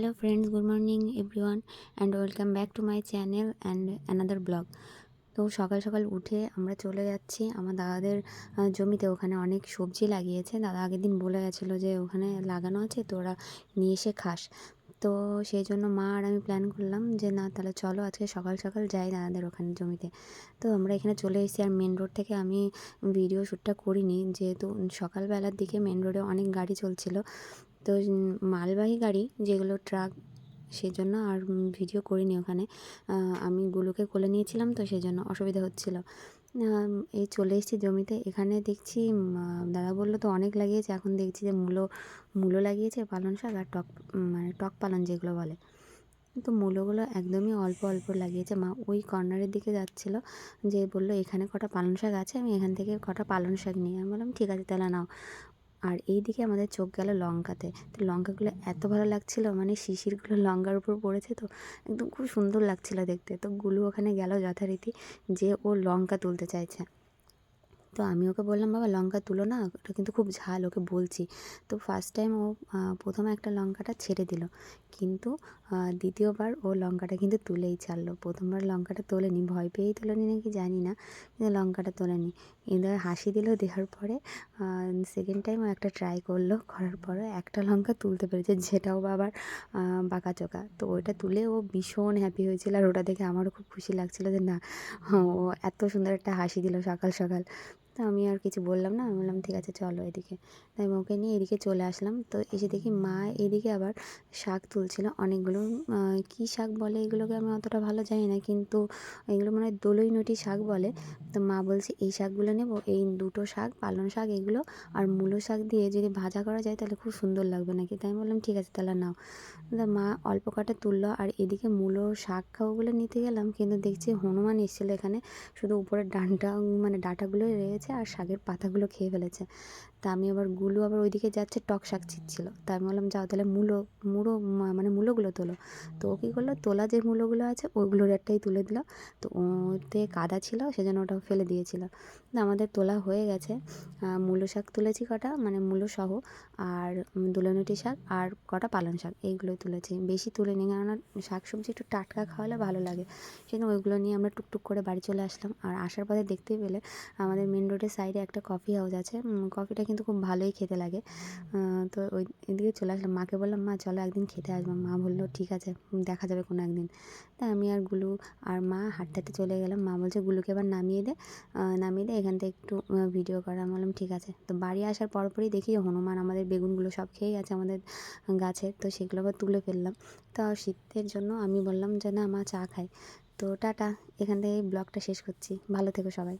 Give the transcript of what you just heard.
hello friends, good morning everyone and welcome back to my channel and another blog তো সকাল সকাল উঠে আমরা চলে যাচ্ছি আমার দাদাদের জমিতে। ওখানে অনেক সবজি লাগিয়েছে। দাদা আগের দিন বলে গেছিল যে ওখানে লাগানো আছে, তো ওরা নিয়ে এসে খাস। তো সেই জন্য মা আর আমি প্ল্যান করলাম যে না, তাহলে চলো আজকে সকাল সকাল যাই দাদাদের ওখানে জমিতে। তো আমরা এখানে চলে এসেছি আর মেন রোড থেকে আমি ভিডিও শ্যুটটা করিনি। যেহেতু সকালবেলার দিকে মেন রোডে অনেক গাড়ি চলছিল। তো মালবাহী গাড়ি যেগুলো ট্রাক সেই জন্য আর ভিডিও করিনি ওখানে। আমি গুলোকে কোলে নিয়েছিলাম তো সেই জন্য অসুবিধা হচ্ছিল। এই চলে এসেছি জমিতে। এখানে দেখছি দাদা বলল তো অনেক লাগিয়েছে। এখন দেখছি যে মূলো মূলো লাগিয়েছে, পালং শাক আর টক মানে টক পালং যেগুলো বলে। তো মূলোগুলো একদমই অল্প অল্প লাগিয়েছে। মা ওই কর্নারের দিকে যাচ্ছিল, যে বলল, এখানে কটা পালং শাক আছে, আমি এখান থেকে কটা পালং শাক নিই আমি বললাম, ঠিক আছে, তাহলে নাও। আর এই দিকে আমাদের চোখ গেল লঙ্কাতে। তো লঙ্কাগুলো এত ভালো লাগছিল মানে শিশিরগুলো লঙ্কার উপর পড়েছে তো একদম খুব সুন্দর লাগছিল দেখতে। তো গুলু ওখানে গেল যথারীতি যে ও লঙ্কা তুলতে চাইছে। তো আমি ওকে বললাম, বাবা, লঙ্কা তুলো না, ওটা কিন্তু খুব ঝাল, ওকে বলছি। তো ফার্স্ট টাইম ও প্রথমে একটা লঙ্কাটা ছেড়ে দিল। কিন্তু দ্বিতীয়বার ও লঙ্কাটা কিন্তু তুলেই ছাড়লো। প্রথমবার লঙ্কাটা তোলেনি, ভয় পেয়েই তোলেনি নাকি জানি না, কিন্তু লঙ্কাটা তোলেনি। এবার হাসি দিল, দেওয়ার পরে সেকেন্ড টাইম ও একটা ট্রাই করল, করার পরে একটা লঙ্কা তুলতে পেরেছে, যেটাও বাবার বাঁকা চোকা তো ওইটা তুলে ও ভীষণ হ্যাপি হয়েছিল, আর ওটা দেখে আমারও খুব খুশি লাগছিল যে না, ও এত সুন্দর একটা হাসি দিল সকাল সকাল। তো আমি আর কিছু বললাম না আমি বললাম ঠিক আছে চলো এদিকে। তাই ওকে নিয়ে এদিকে চলে আসলাম। তো এসে দেখি মা এদিকে আবার শাক তুলছিল। অনেকগুলো কী শাক বলে এগুলোকে আমি অতটা ভালো জানি না কিন্তু এগুলো মনে হয় দোলই নটি শাক বলে। তো মা বলছে এই শাকগুলো নেব এই দুটো শাক পালং শাক এগুলো আর মূলো শাক দিয়ে যদি ভাজা করা যায় তাহলে খুব সুন্দর লাগবে নাকি? তাই আমি বললাম ঠিক আছে তাহলে নাও। তা মা অল্প কটা তুললো আর এদিকে মূলো শাক খাওয়াগুলো নিতে গেলাম কিন্তু দেখছি হনুমান এসেছিল এখানে। শুধু উপরের ডানটা মানে ডাঁটাগুলো রয়েছে। আর শাকের পাতাগুলো খেয়ে ফেলেছে। তা আমি আবারগুলো আবার ওইদিকে যাচ্ছে, টক শাক ছিটছিল। তা আমি বললাম, যাও তাহলে মূলো, মুড়ো মানে মূলোগুলো তোলো। তো ও কী করল, তোলা যে মূলোগুলো আছে ওইগুলোর একটাই তুলে দিল। তো ওতে কাদা ছিল, সেজন্য ওটা ফেলে দিয়েছিল। আমাদের তোলা হয়ে গেছে। মূলো শাক তুলেছি কটা মানে মূলো সহ, আর দুলনুটি শাক, আর কটা পালং শাক এইগুলোই তুলেছি। বেশি তুলে নিই কেননা শাক সবজি একটু টাটকা খাওয়ালে ভালো লাগে। সেজন্য ওইগুলো নিয়ে আমরা টুকটুক করে বাড়ি চলে আসলাম। আর আসার পথে দেখতেই পেলে আমাদের মেন রোডের সাইডে একটা কফি হাউস আছে। কফিটা কিন্তু খুব ভালোই খেতে লাগে। তো ওই, এদিকে চলে আসলাম। মাকে বললাম, মা, চলো একদিন খেতে আসব। মা বলল, ঠিক আছে দেখা যাবে কোনো একদিন। তা আমি আর গুলু আর মা হাঁটতে হাঁটতে চলে গেলাম। মা বলছে, গুলুকে এবার নামিয়ে দে। নামিয়ে দে, এখান থেকে একটু ভিডিও করা। আমি বললাম, ঠিক আছে। তো বাড়ি আসার পরপরই দেখি হনুমান, আমাদের বেগুনগুলো সব খেয়ে গেছে আমাদের গাছের তো সেগুলো আবার তুলে ফেললাম। তো শীতের জন্য আমি বললাম যে, না, মা চা খাই তো টাটা, এখান থেকে ব্লগটা শেষ করছি। ভালো থেকো সবাই।